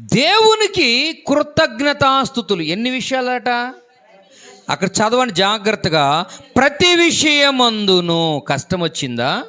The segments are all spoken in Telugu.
దేవునికి కృతజ్ఞతాస్థుతులు ఎన్ని విషయాలట? అక్కడ చదవండి జాగ్రత్తగా. ప్రతి విషయమందును. కష్టం వచ్చిందా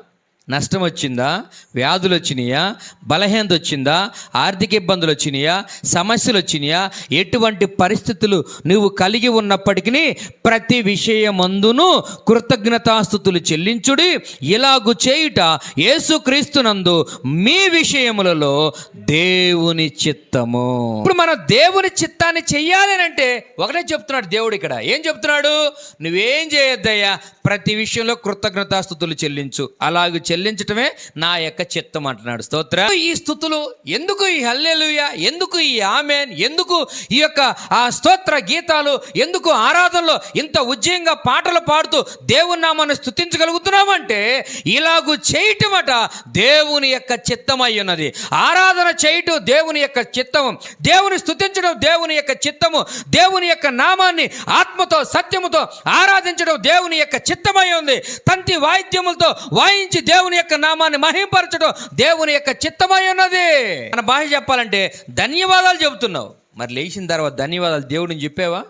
నష్టం వచ్చిందా వ్యాధులు వచ్చినాయా బలహీనత వచ్చిందా ఆర్థిక ఇబ్బందులు వచ్చినాయా సమస్యలు వచ్చినాయా ఎటువంటి పరిస్థితులు నువ్వు కలిగి ఉన్నప్పటికీ ప్రతి విషయమందును కృతజ్ఞతాస్థుతులు చెల్లించుడి. ఇలాగు చేయుట యేసుక్రీస్తునందు మీ విషయములలో దేవుని చిత్తము. ఇప్పుడు మనం దేవుని చిత్తాన్ని చెయ్యాలి అంటే ఒకటే చెప్తున్నాడు దేవుడు ఇక్కడ. ఏం చెప్తున్నాడు? నువ్వేం చేయొద్దయ్యా? ప్రతి విషయంలో కృతజ్ఞతాస్థుతులు చెల్లించు. అలాగ చెల్లించటమే నా యొక్క చిత్తం అంటున్నాడు. స్తోత్ర. ఈ స్థుతులు ఎందుకు ఈ హల్లెలుయ? ఎందుకు ఈ ఆమెన్? ఎందుకు ఈ యొక్క ఆ స్తోత్ర గీతాలు? ఎందుకు ఆరాధనలో ఇంత ఉజ్జయంగా పాటలు పాడుతూ దేవుని నామాన్ని స్థుతించగలుగుతున్నామంటే ఇలాగూ చేయటమట దేవుని యొక్క చిత్తమై ఉన్నది ఆరాధన చేయటం దేవుని యొక్క చిత్తము. దేవుని స్థుతించడం దేవుని యొక్క చిత్తము. దేవుని యొక్క నామాన్ని ఆత్మతో సత్యముతో ఆరాధించడం దేవుని యొక్క చిత్తమై ఉంది. తంతి వాయిద్యములతో వాయించి దేవుని యొక్క నామాన్ని మహింపరచడం దేవుని యొక్క చిత్తమై ఉన్నది. మన భాష చెప్పాలంటే ధన్యవాదాలు చెబుతున్నావు. మరి లేచిన తర్వాత ధన్యవాదాలు దేవుడిని చెప్పావా?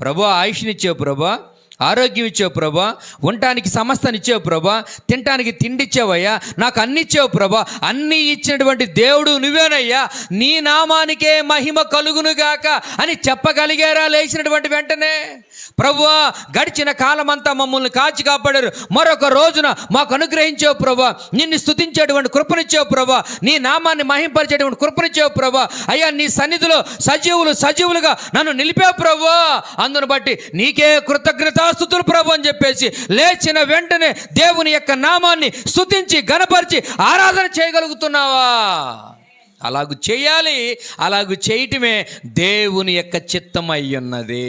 ప్రభా ఆయుష్నిచ్చావు ప్రభా. ఆరోగ్యం ఇచ్చావు ప్రభా ఉండటానికి సమస్తని ఇచ్చావు ప్రభా తినటానికి తిండి ఇచ్చావయ్యా నాకు అన్ని ఇచ్చావు ప్రభా అన్ని ఇచ్చినటువంటి దేవుడు నువ్వేనయ్యా నీ నామానికే మహిమ కలుగునుగాక అని చెప్పగలిగారా లేచినటువంటి వెంటనే? ప్రభువా గడిచిన కాలమంతా మమ్మల్ని కాచి కాపాడారు. మరొక రోజున మాకు అనుగ్రహించావు ప్రభా నిన్ను స్థుతించేటువంటి కృపనిచ్చావు ప్రభా నీ నామాన్ని మహింపరిచేటువంటి కృపనిచ్చావు ప్రభా. అయ్యా నీ సన్నిధిలో సజీవులు సజీవులుగా నన్ను నిలిపావు ప్రభా. అందును బట్టి నీకే కృతజ్ఞత కృతజ్ఞతాస్థుతులు ప్రభు అని చెప్పేసి లేచిన వెంటనే దేవుని యొక్క నామాన్ని స్థుతించి గనపరిచి ఆరాధన చేయగలుగుతున్నావా? అలాగు చేయాలి అలాగు చేయటమే దేవుని యొక్క చిత్తం అయి ఉన్నది.